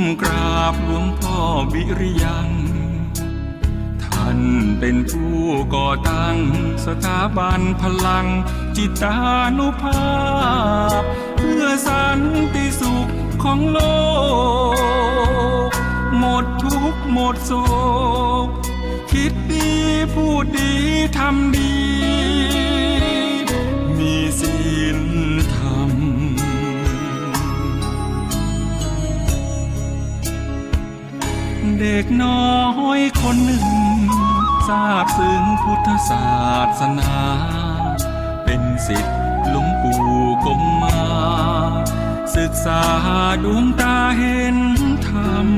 มกราบหลวงพ่อวิริยัง ท่านเป็นผู้ก่อตั้งสถาบันพลังจิตานุภาพ เพื่อสันติสุขของโลก หมดทุกข์หมดโศก คิดดีพูดดีทำดี ทราบซึ้งพุทธศาสนา เป็นสิทธิ์หลวงปู่กรมมา ศึกษาดวงตาเห็นธรรม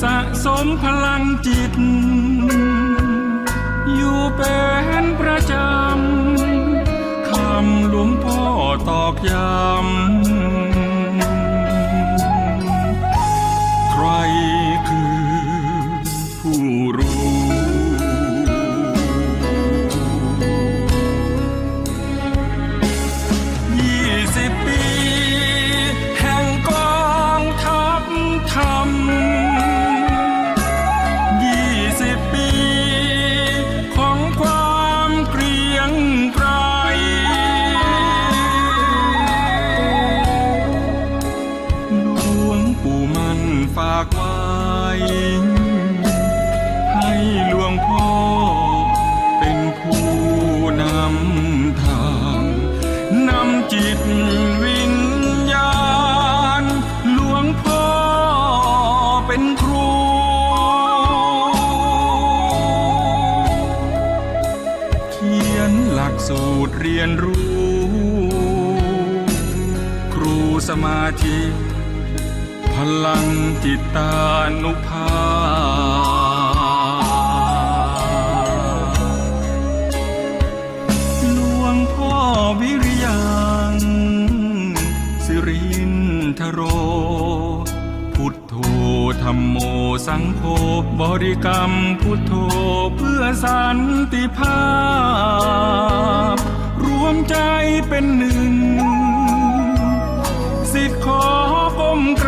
สะสมพลังจิต อยู่เป็นประจำ คำหลวงพ่อตอกย้ำ ฝากไว้ ให้หลวงพ่อ เป็นผู้นำทางนำจิตวิญญาณ หลวงพ่อเป็นครู เขียนหลักสูตรเรียนรู้ ครูสมาธิ ลังจิตตานุภาหลวงพ่อวิริยังสิรินทโร พุทโธธรรมโมสังโฆบริกรรมพุทโธเพื่อสันติภาพ รวมใจเป็นหนึ่ง สิทธิ์ขอก้มกรา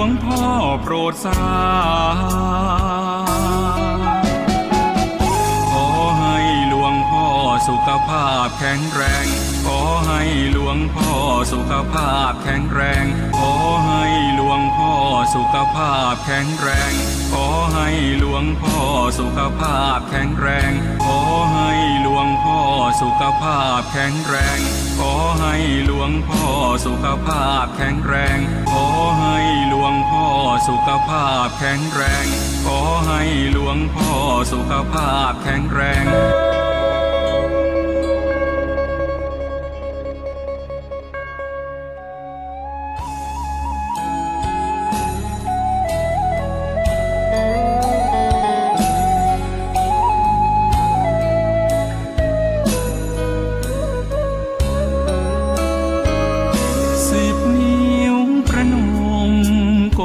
วงพ่อโปรดทราบขอให้หลวงพ่อสุขภาพแข็งแรง ขอให้หลวงพ่อสุขภาพแข็งแรง ขอให้หลวงพ่อสุขภาพแข็งแรง ขอให้หลวงพ่อสุขภาพแข็งแรง ขอให้หลวงพ่อสุขภาพแข็งแรง ขอให้หลวงพ่อสุขภาพแข็งแรงขอให้หลวง พ่อสุขภาพแข็งแรง ขอให้หลวงพ่อสุขภาพแข็งแรง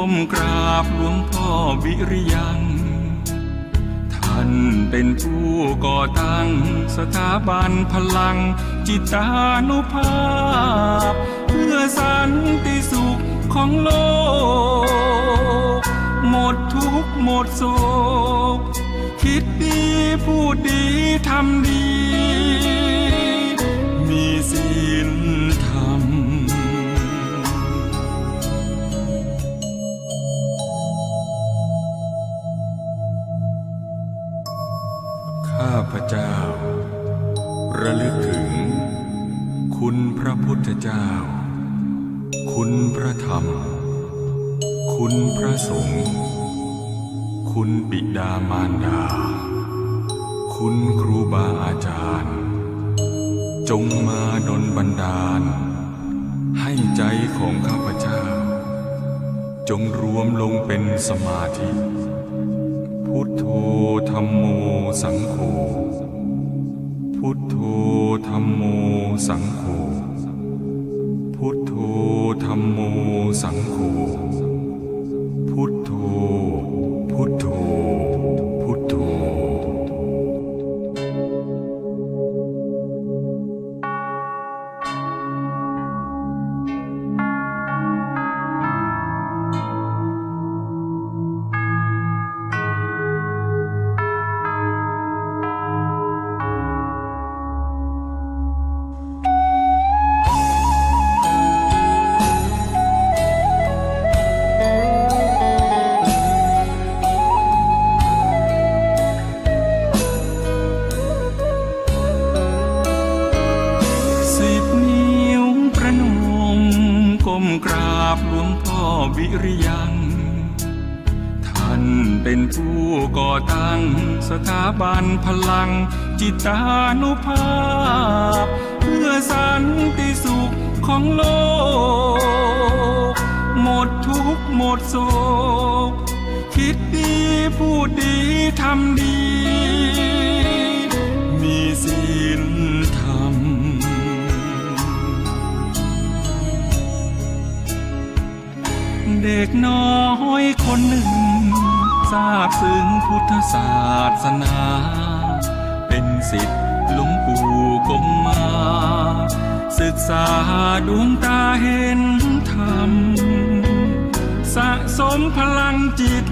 ก้มกราบหลวงพ่อวิริยัง ท่านเป็นผู้ก่อตั้งสถาบันพลังจิตานุภาพ เพื่อสันติสุขของโลก หมดทุกข์หมดโศก คิดดีพูดดีทำดี ข้าพเจ้า ระลึกถึง คุณพระพุทธเจ้า คุณพระธรรม คุณพระสงฆ์ คุณบิดามารดา คุณครูบาอาจารย์ จงมาดลบันดาล ให้ใจของข้าพเจ้า จงรวมลงเป็นสมาธิ พุทโธธรรมโมสังโฆ พุทโธธรรมโมสังโฆ พุทโธธรรมโมสังโฆ บหลวงพ่อวิริยัง ท่านเป็นผู้ก่อตั้งสถาบันพลังจิตานุภาพ เพื่อสันติสุขของโลก หมดทุกข์หมดโศก คิดดีพูดดีทำดี บซึ้งพุทธศาสนา เป็นสิทธิ์หลวงปู่กมมา ศึกษาดวงตาเห็นธรรม สะสมพลังจิต